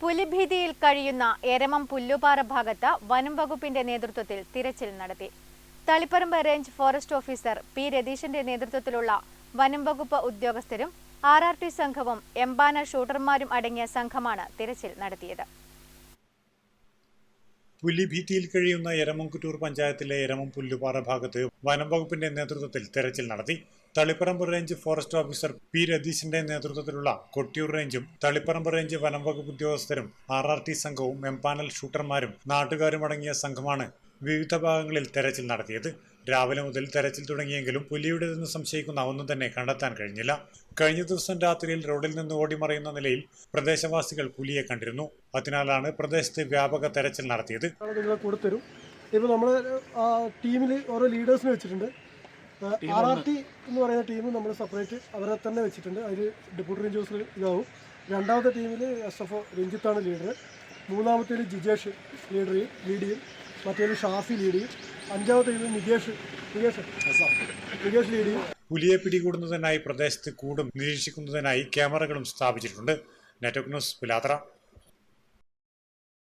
പുലിഭീതിയിൽ കഴിയുന്ന എരമം പുല്ലുപാറ ഭാഗത്ത് വനം വകുപ്പിന്റെ നേതൃത്വത്തിൽ തിരച്ചിൽ നടത്തി. Taliparamba range forest officer P രതീഷിന്റെ നേതൃത്വത്തിലുള്ള വനം വകുപ്പ് ഉദ്യോഗസ്ഥരും ആർ ആർ ടി സംഘവും എംബാന ഷൂട്ടർമാരും അടങ്ങിയ സംഘമാണ് തിരച്ചിൽ നടത്തിയത്. പുലിഭീതിയിൽ കഴിയുന്ന എരമംകുറ്റൂർ പഞ്ചായത്തിലെ എരമം പുല്ലുപാറ ഭാഗത്ത് വനം വകുപ്പിന്റെ നേതൃത്വത്തിൽ തെരച്ചിൽ നടത്തി. Taliparamba range forest officer P രതീശിന്റെ നേതൃത്വത്തിലുള്ള കൊട്ടിയൂർ റേഞ്ചും തളിപ്പറമ്പ് റേഞ്ച് വനംവകുപ്പ് ഉദ്യോഗസ്ഥരും ആർ ആർ ടി സംഘവും എംപാനൽ ഷൂട്ടർമാരും നാട്ടുകാരും അടങ്ങിയ സംഘമാണ് വിവിധ ഭാഗങ്ങളിൽ തെരച്ചിൽ നടത്തിയത്. രാവിലെ മുതൽ തെരച്ചിൽ തുടങ്ങിയെങ്കിലും പുലിയുടേതെന്ന് സംശയിക്കുന്ന ഒന്നും തന്നെ കണ്ടെത്താൻ കഴിഞ്ഞില്ല. കഴിഞ്ഞ ദിവസം രാത്രിയിൽ റോഡിൽ നിന്ന് ഓടിമറയുന്ന നിലയിൽ പ്രദേശവാസികൾ പുലിയെ കണ്ടിരുന്നു. അതിനാലാണ് പ്രദേശത്ത് വ്യാപക തെരച്ചിൽ നടത്തിയത്. ഇപ്പോൾ നമ്മൾ ടീമിൽ ഓരോ ലീഡേഴ്സിനെ വെച്ചിട്ടുണ്ട്. ആർ ആർ ടി എന്ന് പറയുന്ന ടീം നമ്മൾ സെപ്പറേറ്റ് അവരെ തന്നെ വെച്ചിട്ടുണ്ട്. അതിൽ ഡെപ്യൂട്ടി റേഞ്ച് ഓഫീസർ ഇതാവും. രണ്ടാമത്തെ ടീമിൽ എസ് എഫ് ഒ രഞ്ജിത്താണ് ലീഡർ മൂന്നാമത്തേൽ ജിജേഷ് ലീഡർ ലീഡ് ചെയ്യും. മറ്റേത് ഷാഫി ലീഡ് ചെയ്യും. അഞ്ചാമത്തെ ടീമിൽ നികേഷ് നികേഷ് നികേഷ് ലീഡ് ചെയ്യും. പുലിയെ പിടികൂടുന്നതിനായി പ്രദേശത്ത് കൂടും നിരീക്ഷിക്കുന്നതിനായി ക്യാമറകളും സ്ഥാപിച്ചിട്ടുണ്ട്. Network news Pilathara.